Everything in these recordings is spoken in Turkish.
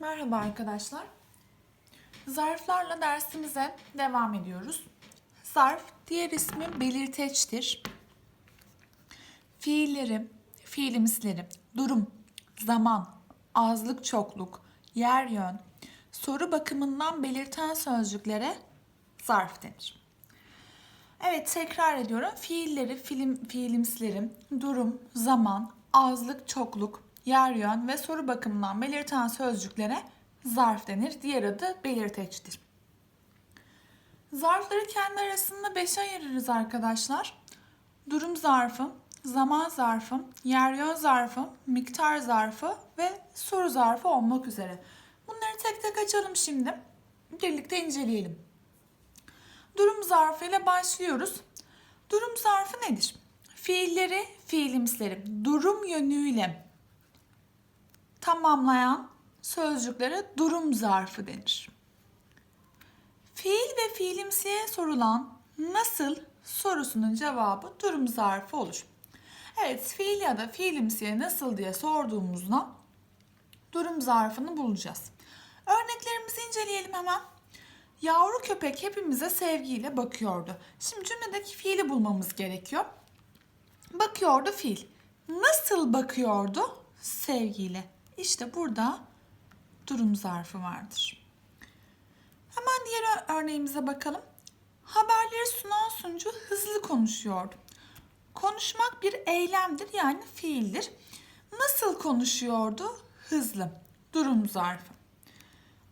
Merhaba arkadaşlar. Zarflarla dersimize devam ediyoruz. Zarf diğer ismi belirteçtir. Fiilleri, fiilimsleri, durum, zaman, azlık çokluk, yer yön, soru bakımından belirten sözcüklere zarf denir. Evet tekrar ediyorum. Fiilleri, film, fiilimsleri, durum, zaman, azlık, çokluk, yer yön ve soru bakımından belirten sözcüklere zarf denir. Diğer adı belirteçtir. Zarfları kendi arasında beşe ayırırız arkadaşlar. Durum zarfı, zaman zarfı, yer yön zarfı, miktar zarfı ve soru zarfı olmak üzere. Bunları tek tek açalım şimdi. Birlikte inceleyelim. Durum zarfıyla başlıyoruz. Durum zarfı nedir? Fiilleri, fiilimsleri durum yönüyle tamamlayan sözcüklere durum zarfı denir. Fiil ve fiilimsiye sorulan nasıl sorusunun cevabı durum zarfı olur. Evet, fiil ya da fiilimsiye nasıl diye sorduğumuzda durum zarfını bulacağız. Örneklerimizi inceleyelim hemen. Yavru köpek hepimize sevgiyle bakıyordu. Şimdi cümledeki fiili bulmamız gerekiyor. Bakıyordu fiil. Nasıl bakıyordu? Sevgiyle. İşte burada durum zarfı vardır. Hemen diğer örneğimize bakalım. Haberleri sunan sunucu hızlı konuşuyordu. Konuşmak bir eylemdir yani fiildir. Nasıl konuşuyordu? Hızlı. Durum zarfı.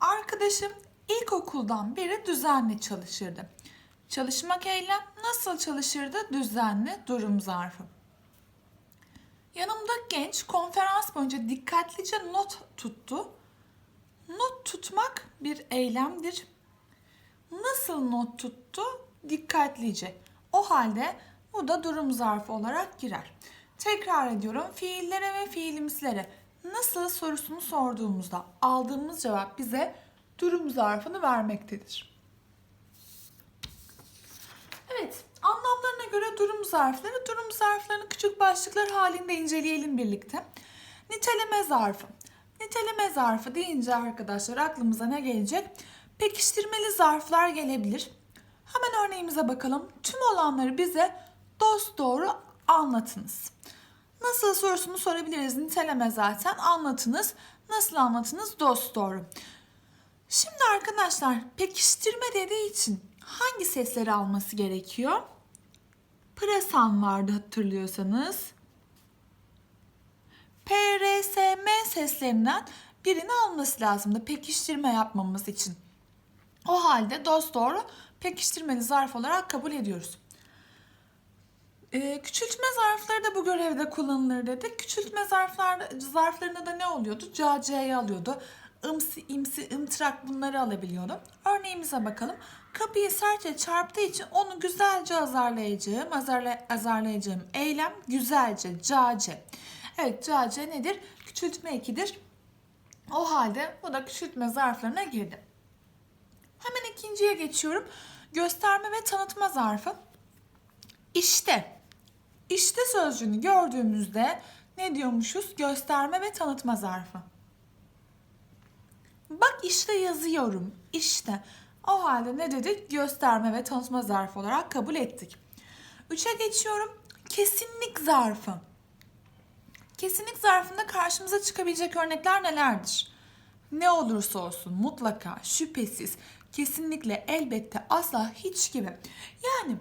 Arkadaşım İlkokuldan beri düzenli çalışırdı. Çalışmak eylem nasıl çalışırdı? Düzenli durum zarfı. Yanımda genç konferans boyunca dikkatlice not tuttu. Not tutmak bir eylemdir. Nasıl not tuttu? Dikkatlice. O halde bu da durum zarfı olarak girer. Tekrar ediyorum. Fiillere ve fiilimslere nasıl sorusunu sorduğumuzda aldığımız cevap bize durum zarfını vermektedir. Evet, anlamlarına göre durum zarfları, durum zarflarını küçük başlıklar halinde inceleyelim birlikte. Niteleme zarfı. Niteleme zarfı deyince arkadaşlar aklımıza ne gelecek? Pekiştirmeli zarflar gelebilir. Hemen örneğimize bakalım. Tüm olanları bize dost doğru anlatınız. Nasıl sorusunu sorabiliriz. Niteleme zaten anlatınız. Nasıl anlatınız? Dost doğru. Şimdi arkadaşlar pekiştirme dediği için hangi sesleri alması gerekiyor? Pırasan vardı hatırlıyorsanız. P, R, S, M seslerinden birini alması lazımdı pekiştirme yapmamız için. O halde dost doğru pekiştirmeli zarf olarak kabul ediyoruz. Ee, küçültme zarfları da bu görevde kullanılır dedik. Küçültme zarflar, zarflarında da ne oluyordu? CC'yi alıyordu ımsı, imsi, ımtırak bunları alabiliyorum. Örneğimize bakalım. Kapıyı sertçe çarptığı için onu güzelce azarlayacağım. Azarla, azarlayacağım eylem güzelce, cace. Evet cace nedir? Küçültme ekidir. O halde bu da küçültme zarflarına girdi. Hemen ikinciye geçiyorum. Gösterme ve tanıtma zarfı. İşte. İşte sözcüğünü gördüğümüzde ne diyormuşuz? Gösterme ve tanıtma zarfı. Bak işte yazıyorum. İşte. O halde ne dedik? Gösterme ve tanıtma zarfı olarak kabul ettik. Üçe geçiyorum. Kesinlik zarfı. Kesinlik zarfında karşımıza çıkabilecek örnekler nelerdir? Ne olursa olsun mutlaka, şüphesiz, kesinlikle, elbette, asla, hiç gibi. Yani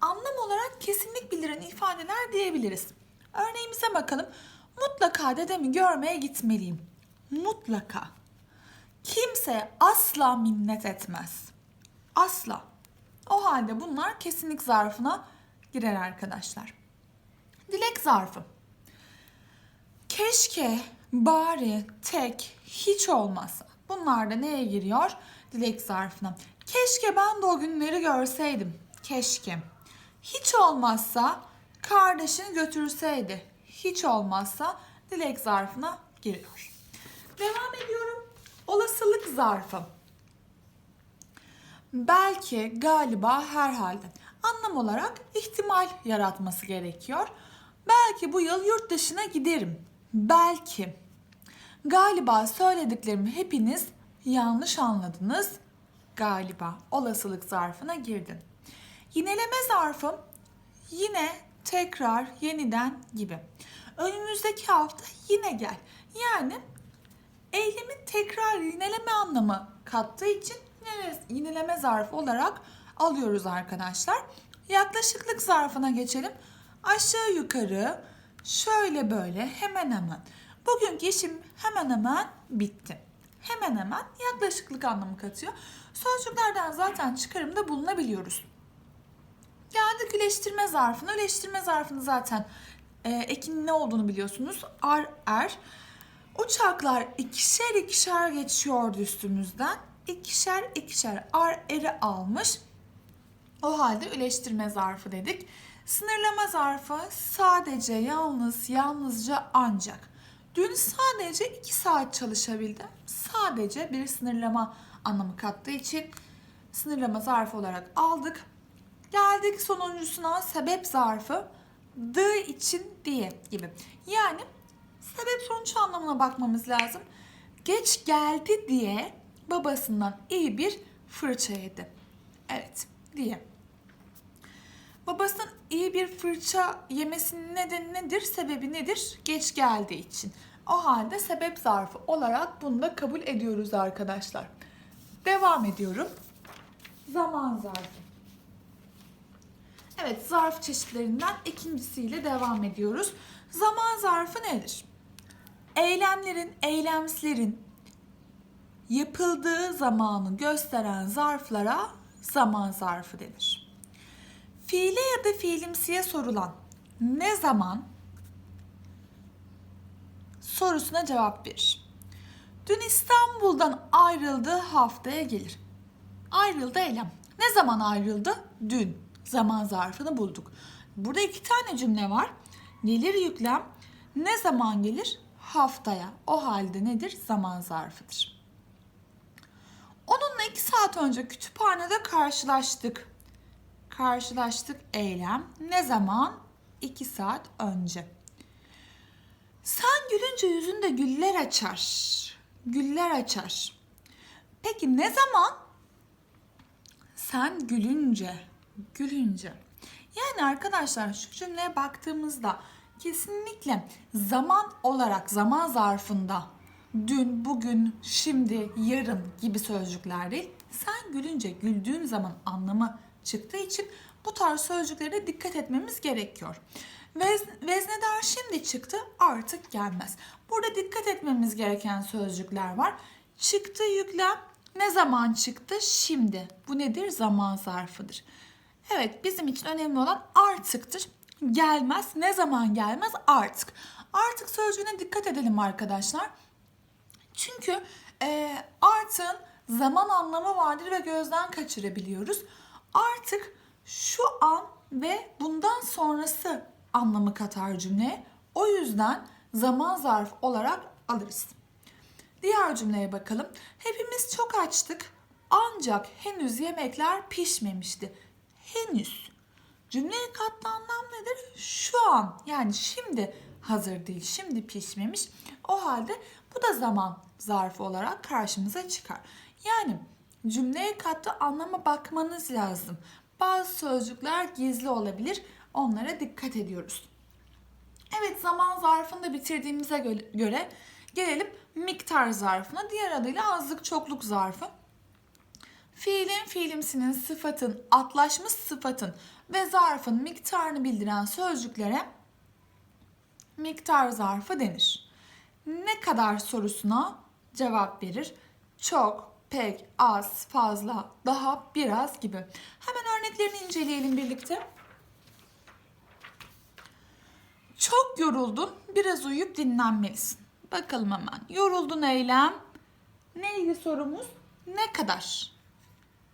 anlam olarak kesinlik bildiren ifadeler diyebiliriz. Örneğimize bakalım. Mutlaka dedemi görmeye gitmeliyim. Mutlaka. Kimse asla minnet etmez. Asla. O halde bunlar kesinlik zarfına girer arkadaşlar. Dilek zarfı. Keşke, bari, tek, hiç olmasa. Bunlar da neye giriyor? Dilek zarfına. Keşke ben de o günleri görseydim. Keşke. Hiç olmazsa kardeşini götürseydi. Hiç olmazsa dilek zarfına giriyor. Devam ediyorum. Olasılık zarfı. Belki, galiba, herhalde. Anlam olarak ihtimal yaratması gerekiyor. Belki bu yıl yurt dışına giderim. Belki. Galiba söylediklerimi hepiniz yanlış anladınız. Galiba olasılık zarfına girdin. Yineleme zarfım yine tekrar yeniden gibi. Önümüzdeki hafta yine gel. Yani eylemin tekrar yineleme anlamı kattığı için yine- yineleme zarfı olarak alıyoruz arkadaşlar. Yaklaşıklık zarfına geçelim. Aşağı yukarı şöyle böyle hemen hemen. Bugünkü işim hemen hemen bitti. Hemen hemen yaklaşıklık anlamı katıyor. Sözcüklerden zaten çıkarımda bulunabiliyoruz. Geldik üleştirme zarfına. Üleştirme zarfını zaten e, ekin ne olduğunu biliyorsunuz. Ar, er. Uçaklar ikişer ikişer geçiyordu üstümüzden. İkişer ikişer ar, eri almış. O halde üleştirme zarfı dedik. Sınırlama zarfı sadece, yalnız, yalnızca, ancak. Dün sadece 2 saat çalışabildim. Sadece bir sınırlama anlamı kattığı için sınırlama zarfı olarak aldık. Geldik sonuncusuna sebep zarfı. D için diye gibi. Yani sebep sonuç anlamına bakmamız lazım. Geç geldi diye babasından iyi bir fırça yedi. Evet diye. Babasının iyi bir fırça yemesinin nedeni nedir? Sebebi nedir? Geç geldiği için. O halde sebep zarfı olarak bunu da kabul ediyoruz arkadaşlar. Devam ediyorum. Zaman zarfı. Evet, zarf çeşitlerinden ikincisiyle devam ediyoruz. Zaman zarfı nedir? Eylemlerin, eylemslerin yapıldığı zamanı gösteren zarflara zaman zarfı denir. Fiile ya da fiilimsiye sorulan ne zaman sorusuna cevap verir. Dün İstanbul'dan ayrıldığı haftaya gelir. Ayrıldı eylem. Ne zaman ayrıldı? Dün. Zaman zarfını bulduk. Burada iki tane cümle var. Gelir yüklem. Ne zaman gelir? Haftaya. O halde nedir? Zaman zarfıdır. Onunla iki saat önce kütüphanede karşılaştık. Karşılaştık eylem. Ne zaman? İki saat önce. Sen gülünce yüzünde güller açar. Güller açar. Peki ne zaman? Sen gülünce, gülünce. Yani arkadaşlar şu cümleye baktığımızda kesinlikle zaman olarak zaman zarfında dün, bugün, şimdi, yarın gibi sözcükler değil. Sen gülünce güldüğün zaman anlamı çıktığı için bu tarz sözcüklere dikkat etmemiz gerekiyor. Vez, veznedar şimdi çıktı artık gelmez. Burada dikkat etmemiz gereken sözcükler var. Çıktı yüklem ne zaman çıktı? Şimdi. Bu nedir? Zaman zarfıdır. Evet bizim için önemli olan artıktır. Gelmez. Ne zaman gelmez? Artık. Artık sözcüğüne dikkat edelim arkadaşlar. Çünkü e, artın zaman anlamı vardır ve gözden kaçırabiliyoruz. Artık şu an ve bundan sonrası anlamı katar cümleye. O yüzden zaman zarf olarak alırız. Diğer cümleye bakalım. Hepimiz çok açtık ancak henüz yemekler pişmemişti. Henüz. Cümleye katlı anlam nedir? Şu an yani şimdi hazır değil, şimdi pişmemiş. O halde bu da zaman zarfı olarak karşımıza çıkar. Yani cümleye katlı anlama bakmanız lazım. Bazı sözcükler gizli olabilir. Onlara dikkat ediyoruz. Evet zaman zarfını da bitirdiğimize göre gelelim miktar zarfına. Diğer adıyla azlık çokluk zarfı. Fiilin, fiilimsinin, sıfatın, atlaşmış sıfatın ve zarfın miktarını bildiren sözcüklere miktar zarfı denir. Ne kadar sorusuna cevap verir. Çok, pek, az, fazla, daha, biraz gibi. Hemen örneklerini inceleyelim birlikte. Çok yoruldun, biraz uyuyup dinlenmelisin. Bakalım hemen. Yoruldun eylem. Neydi sorumuz? Ne kadar?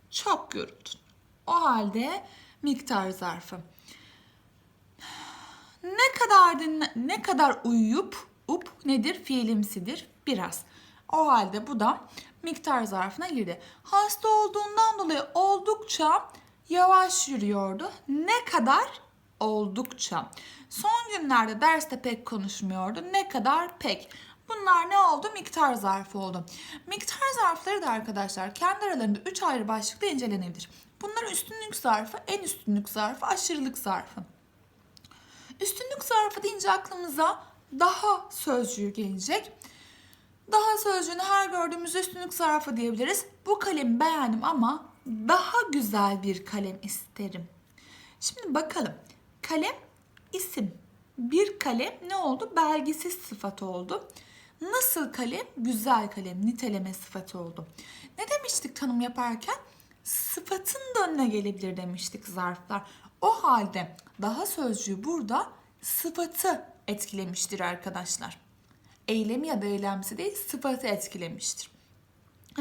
Çok yoruldun. O halde miktar zarfı. Ne kadar dinle, ne kadar uyuyup up nedir? Fiilimsidir. Biraz. O halde bu da miktar zarfına girdi. Hasta olduğundan dolayı oldukça yavaş yürüyordu. Ne kadar? Oldukça. Son günlerde derste pek konuşmuyordu. Ne kadar? Pek. Bunlar ne oldu? Miktar zarfı oldu. Miktar zarfları da arkadaşlar kendi aralarında 3 ayrı başlıkta incelenebilir. Bunlar üstünlük zarfı, en üstünlük zarfı, aşırılık zarfı. Üstünlük zarfı deyince aklımıza daha sözcüğü gelecek. Daha sözcüğünü her gördüğümüz üstünlük zarfı diyebiliriz. Bu kalemi beğendim ama daha güzel bir kalem isterim. Şimdi bakalım. Kalem isim. Bir kalem ne oldu? Belgisiz sıfat oldu. Nasıl kalem? Güzel kalem, niteleme sıfatı oldu. Ne demiştik tanım yaparken? Sıfatın da önüne gelebilir demiştik zarflar. O halde daha sözcüğü burada sıfatı etkilemiştir arkadaşlar. Eylemi ya da eylemsi değil sıfatı etkilemiştir.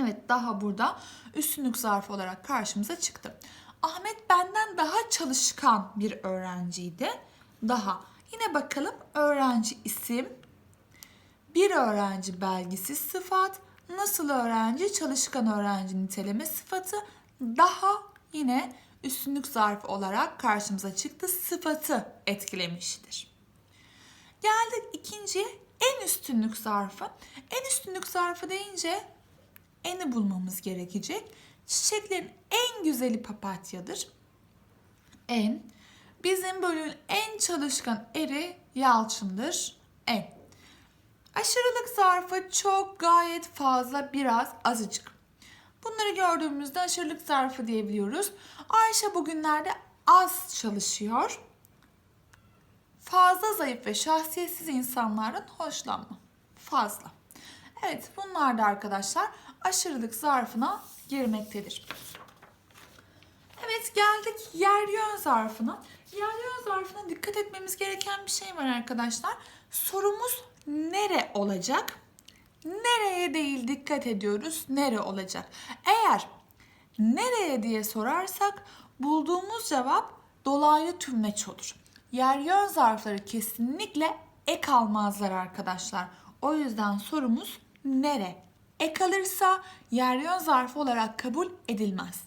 Evet daha burada üstünlük zarfı olarak karşımıza çıktı. Ahmet benden daha çalışkan bir öğrenciydi. Daha. Yine bakalım öğrenci isim, bir öğrenci belgisiz sıfat, nasıl öğrenci çalışkan öğrenci niteleme sıfatı, daha yine üstünlük zarfı olarak karşımıza çıktı. Sıfatı etkilemiştir. Geldik ikinciye en üstünlük zarfı. En üstünlük zarfı deyince eni bulmamız gerekecek. Çiçeklerin en güzeli papatyadır. En. Bizim bölümün en çalışkan eri Yalçın'dır. En. Aşırılık zarfı çok gayet fazla biraz azıcık. Bunları gördüğümüzde aşırılık zarfı diyebiliyoruz. Ayşe bugünlerde az çalışıyor. Fazla zayıf ve şahsiyetsiz insanlardan hoşlanma. Fazla. Evet bunlar da arkadaşlar aşırılık zarfına girmektedir. Evet geldik yer yön zarfına. Yer yön zarfına dikkat etmemiz gereken bir şey var arkadaşlar. Sorumuz nere olacak? Nereye değil dikkat ediyoruz. Nere olacak? Eğer nereye diye sorarsak bulduğumuz cevap dolaylı tümleç olur. Yer yön zarfları kesinlikle ek almazlar arkadaşlar. O yüzden sorumuz nere? Ek alırsa yer yön zarfı olarak kabul edilmez.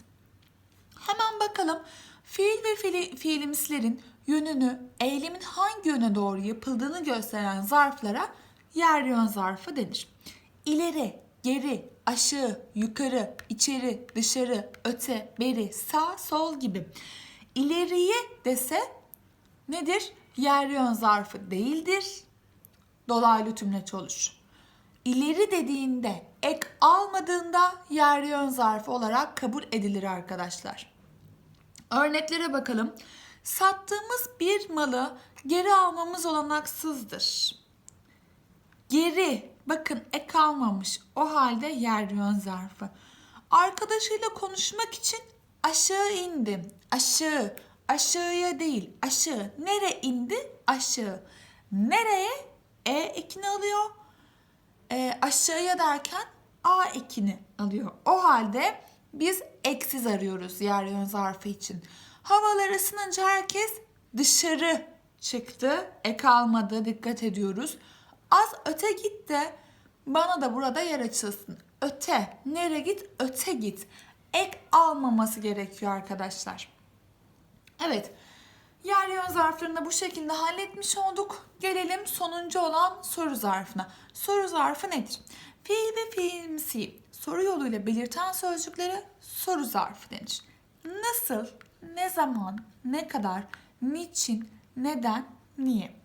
Hemen bakalım fiil ve fiili, fiilimsilerin yönünü, eylemin hangi yöne doğru yapıldığını gösteren zarflara yer yön zarfı denir. İleri, geri, aşağı, yukarı, içeri, dışarı, öte, beri, sağ, sol gibi. İleriye dese nedir? Yer yön zarfı değildir. Dolaylı tümleç olur. İleri dediğinde ek almadığında yer yön zarfı olarak kabul edilir arkadaşlar. Örneklere bakalım. Sattığımız bir malı geri almamız olanaksızdır. Geri, bakın ek almamış. O halde yer yön zarfı. Arkadaşıyla konuşmak için aşağı indim. Aşağı, aşağıya değil, aşağı. Nere indi? Aşağı. Nereye? E ekini alıyor. E, aşağıya derken A ekini alıyor. O halde biz eksiz arıyoruz yer yön zarfı için. Havalar ısınınca herkes dışarı çıktı. Ek almadı. Dikkat ediyoruz. Az öte git de bana da burada yer açılsın. Öte. Nereye git? Öte git. Ek almaması gerekiyor arkadaşlar. Evet. Yer yön zarflarını bu şekilde halletmiş olduk. Gelelim sonuncu olan soru zarfına. Soru zarfı nedir? Fiil ve fiilimsi soru yoluyla belirten sözcüklere soru zarfı denir. Nasıl, ne zaman, ne kadar, niçin, neden, niye?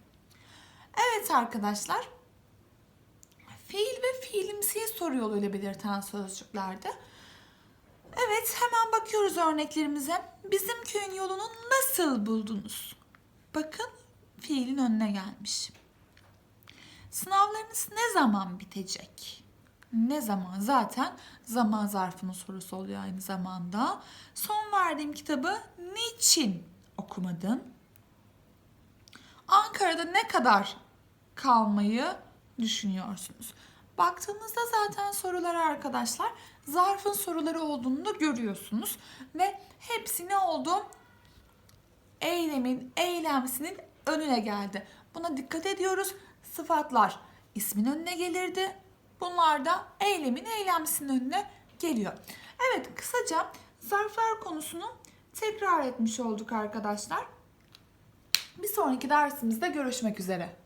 Evet arkadaşlar. Fiil ve fiilimsi soru yoluyla belirten sözcüklerde Evet hemen bakıyoruz örneklerimize. Bizim köyün yolunu nasıl buldunuz? Bakın fiilin önüne gelmiş. Sınavlarınız ne zaman bitecek? Ne zaman? Zaten zaman zarfının sorusu oluyor aynı zamanda. Son verdiğim kitabı niçin okumadın? Ankara'da ne kadar kalmayı düşünüyorsunuz? Baktığımızda zaten sorulara arkadaşlar zarfın soruları olduğunu da görüyorsunuz. Ve hepsi ne oldu? Eylemin, eylemsinin önüne geldi. Buna dikkat ediyoruz. Sıfatlar ismin önüne gelirdi. Bunlar da eylemin, eylemsinin önüne geliyor. Evet kısaca zarflar konusunu tekrar etmiş olduk arkadaşlar. Bir sonraki dersimizde görüşmek üzere.